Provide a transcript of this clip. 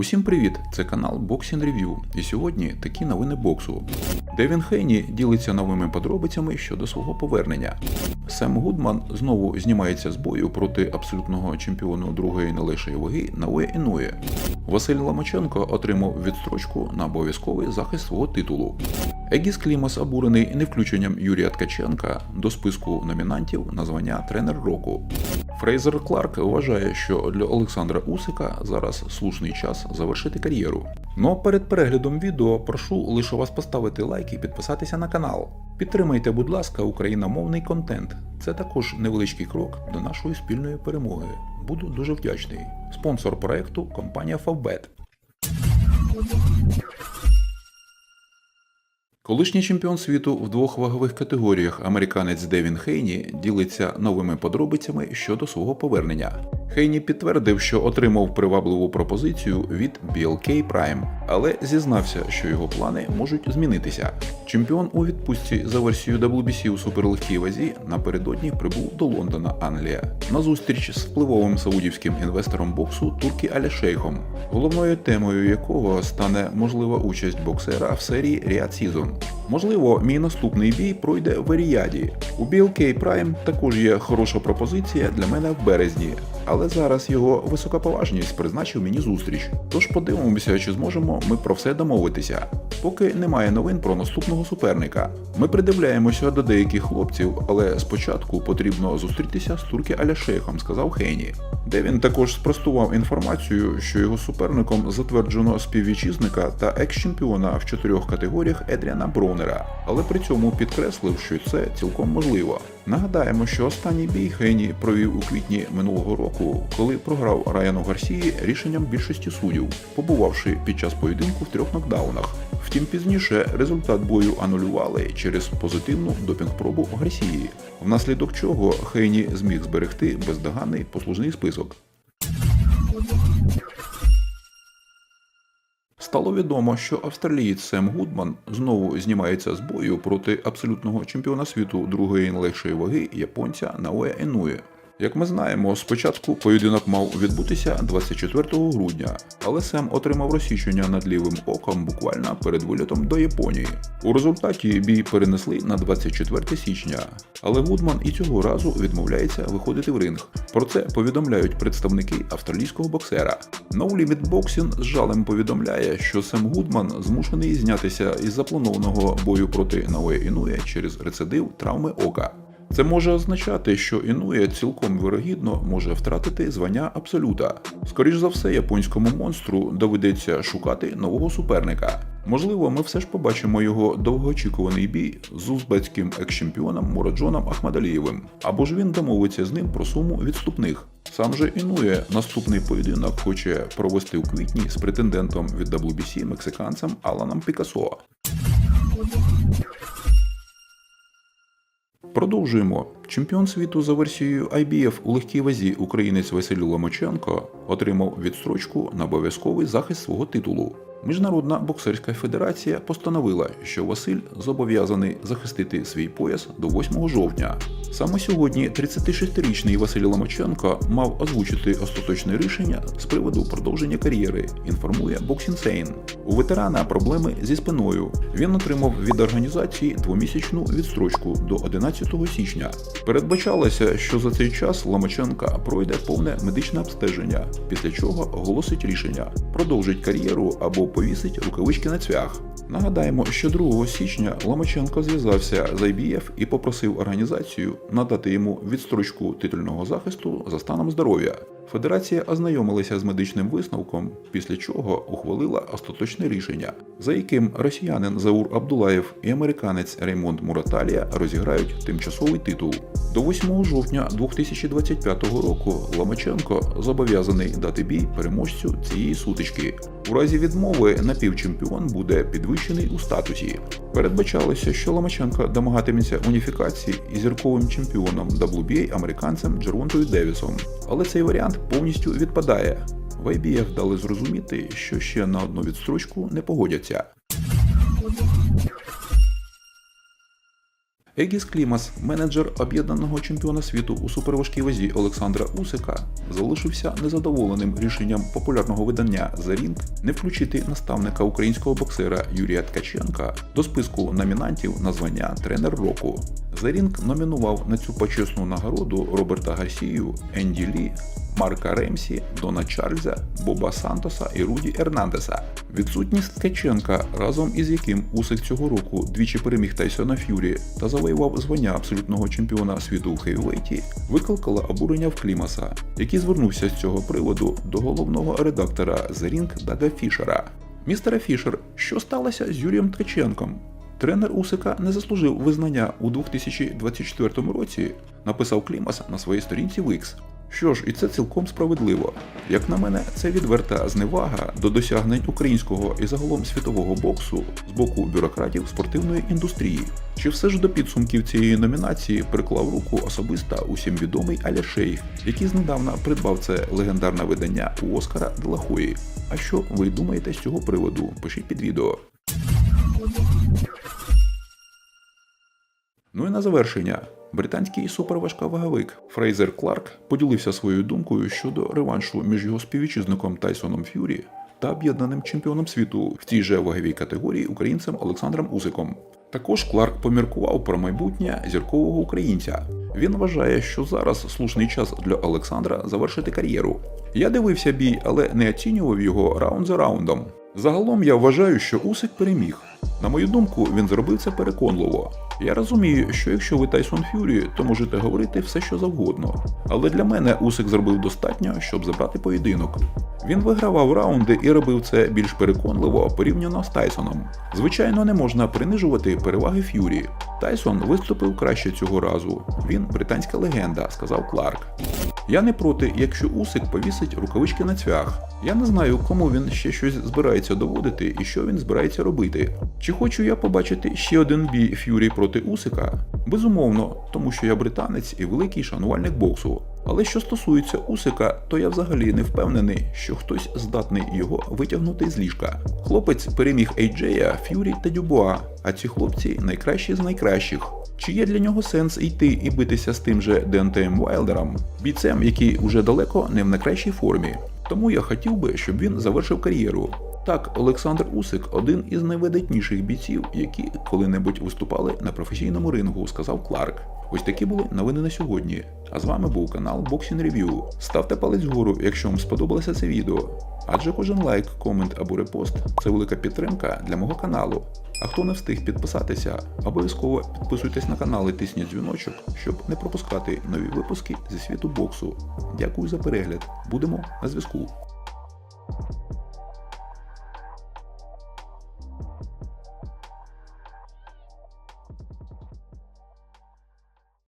Усім привіт! Це канал Boxing Review. І сьогодні такі новини боксу. Девін Хейні ділиться новими подробицями щодо свого повернення. Сем Гудман знову знімається з бою проти абсолютного чемпіону другої найлегшої ваги Науе Інує. Василь Ломаченко отримав відстрочку на обов'язковий захист свого титулу. Егіс Клімас обурений невключенням Юрія Ткаченка до списку номінантів на звання тренер року. Фрейзер Кларк вважає, що для Олександра Усика зараз слушний час завершити кар'єру. Ну а перед переглядом відео прошу лише вас поставити лайк і підписатися на канал. Підтримайте, будь ласка, україномовний контент. Це також невеличкий крок до нашої спільної перемоги. Буду дуже вдячний. Спонсор проекту компанія Favbet. Колишній чемпіон світу в двох вагових категоріях американець Девін Хейні ділиться новими подробицями щодо свого повернення. Хейні підтвердив, що отримав привабливу пропозицію від BLK Prime, але зізнався, що його плани можуть змінитися. Чемпіон у відпустці за версією WBC у суперлегкій вазі напередодні прибув до Лондона, Англія, на зустріч з впливовим саудівським інвестором боксу Туркі Аля Шейхом, головною темою якого стане можлива участь боксера в серії Riyadh Season. Можливо, мій наступний бій пройде в Еріаді. У BLK Prime також є хороша пропозиція для мене в березні, але зараз його високоповажність призначив мені зустріч. Тож подивимося, чи зможемо ми про все домовитися. Поки немає новин про наступного суперника. Ми придивляємося до деяких хлопців, але спочатку потрібно зустрітися з турки Аля Шейхом, сказав Хейні. Де він також спростував інформацію, що його суперником затверджено співвітчизника та екс-чемпіона в чотирьох категоріях Едріана Броунера, але при цьому підкреслив, що це цілком можливо. Нагадаємо, що останній бій Хейні провів у квітні минулого року, коли програв Раяну Гарсії рішенням більшості суддів, побувавши під час поєдинку в трьох нокдаунах. Втім, пізніше результат бою анулювали через позитивну допінг-пробу Гарсії, внаслідок чого Хейні зміг зберегти бездоганний послужний список. Стало відомо, що австралієць Сем Гудман знову знімається з бою проти абсолютного чемпіона світу другої найлегшої ваги японця Наоя Енує. Як ми знаємо, спочатку поєдинок мав відбутися 24 грудня, але Сем отримав розсічення над лівим оком буквально перед вильотом до Японії. У результаті бій перенесли на 24 січня, але Гудман і цього разу відмовляється виходити в ринг. Про це повідомляють представники австралійського боксера. No Limit Boxing з жалем повідомляє, що Сем Гудман змушений знятися із запланованого бою проти Наоя Інуя через рецидив травми ока. Це може означати, що Інуя цілком вирогідно може втратити звання абсолюта. Скоріш за все, японському монстру доведеться шукати нового суперника. Можливо, ми все ж побачимо його довгоочікуваний бій з узбецьким екс-чемпіоном Мураджоном Ахмадалієвим, або ж він домовиться з ним про суму відступних. Сам же Інує наступний поєдинок хоче провести у квітні з претендентом від WBC мексиканцем Аланом Пікасо. Продовжуємо. Чемпіон світу за версією IBF у легкій вазі українець Василь Ломаченко отримав відстрочку на обов'язковий захист свого титулу. Міжнародна боксерська федерація постановила, що Василь зобов'язаний захистити свій пояс до 8 жовтня. Саме сьогодні 36-річний Василь Ломаченко мав озвучити остаточне рішення з приводу продовження кар'єри. Інформує Boxing У ветерана проблеми зі спиною. Він отримав від організації двомісячну відстрочку до 11 січня. Передбачалося, що за цей час Ломаченка пройде повне медичне обстеження, після чого оголосить рішення, продовжить кар'єру або повісить рукавички на цвях. Нагадаємо, що 2 січня Ломаченко зв'язався з IBF і попросив організацію надати йому відстрочку титульного захисту за станом здоров'я. Федерація ознайомилася з медичним висновком, після чого ухвалила остаточне рішення, за яким росіянин Заур Абдулаєв і американець Реймонд Мураталія розіграють тимчасовий титул. До 8 жовтня 2025 року Ломаченко зобов'язаний дати бій переможцю цієї сутички. У разі відмови напівчемпіон буде підвищений у статусі. Передбачалося, що Ломаченко домагатиметься уніфікації із зірковим чемпіоном WBA американцем Джервонтою Девісом, але цей варіант повністю відпадає. В IBF дали зрозуміти, що ще на одну відстрочку не погодяться. Егіс Клімас, менеджер об'єднаного чемпіона світу у суперважкій вазі Олександра Усика, залишився незадоволеним рішенням популярного видання The Ring не включити наставника українського боксера Юрія Ткаченка до списку номінантів на звання Тренер року. The Ring номінував на цю почесну нагороду Роберта Гарсію, Енді Лі, Марка Ремсі, Дона Чарльза, Боба Сантоса і Руді Ернандеса. Відсутність Ткаченка, разом із яким Усик цього року двічі переміг Тайсона Ф'юрі та завоював звання абсолютного чемпіона світу у хейвейті, викликала обурення в Клімаса, який звернувся з цього приводу до головного редактора The Ring Дага Фішера. Містере Фішер, що сталося з Юрієм Ткаченком? Тренер Усика не заслужив визнання у 2024 році, написав Клімас на своїй сторінці в X. Що ж, і це цілком справедливо. Як на мене, це відверта зневага до досягнень українського і загалом світового боксу з боку бюрократів спортивної індустрії. Чи все ж до підсумків цієї номінації приклав руку особиста усім відомий Аля Шейх, який знедавна придбав це легендарне видання у Оскара Делахої. А що ви думаєте з цього приводу? Пишіть під відео. Ну і на завершення. Британський суперважковаговик Фрейзер Кларк поділився своєю думкою щодо реваншу між його співвітчизником Тайсоном Ф'юрі та об'єднаним чемпіоном світу в цій же ваговій категорії українцем Олександром Усиком. Також Кларк поміркував про майбутнє зіркового українця. Він вважає, що зараз слушний час для Олександра завершити кар'єру. Я дивився бій, але не оцінював його раунд за раундом. Загалом я вважаю, що Усик переміг. На мою думку, він зробив це переконливо. Я розумію, що якщо ви Тайсон Ф'юрі, то можете говорити все, що завгодно. Але для мене Усик зробив достатньо, щоб забрати поєдинок. Він вигравав раунди і робив це більш переконливо порівняно з Тайсоном. Звичайно, не можна принижувати переваги Ф'юрі. Тайсон виступив краще цього разу. Він британська легенда, сказав Кларк. Я не проти, якщо Усик повісить рукавички на цвях. Я не знаю, кому він ще щось збирається доводити і що він збирається робити. Чи хочу я побачити ще один бій Ф'юрі проти Усика? Безумовно, тому що я британець і великий шанувальник боксу. Але що стосується Усика, то я взагалі не впевнений, що хтось здатний його витягнути з ліжка. Хлопець переміг Ейджея, Ф'юрі та Дюбуа, а ці хлопці найкращі з найкращих. Чи є для нього сенс йти і битися з тим же Дентеєм Вайлдером, бійцем, який уже далеко не в найкращій формі? Тому я хотів би, щоб він завершив кар'єру. Так, Олександр Усик один із найвидатніших бійців, які коли-небудь виступали на професійному рингу, сказав Кларк. Ось такі були новини на сьогодні. А з вами був канал Boxing Review. Ставте палець вгору, якщо вам сподобалося це відео. Адже кожен лайк, комент або репост це велика підтримка для мого каналу. А хто не встиг підписатися, обов'язково підписуйтесь на канал і тисніть дзвіночок, щоб не пропускати нові випуски зі світу боксу. Дякую за перегляд. Будемо на зв'язку.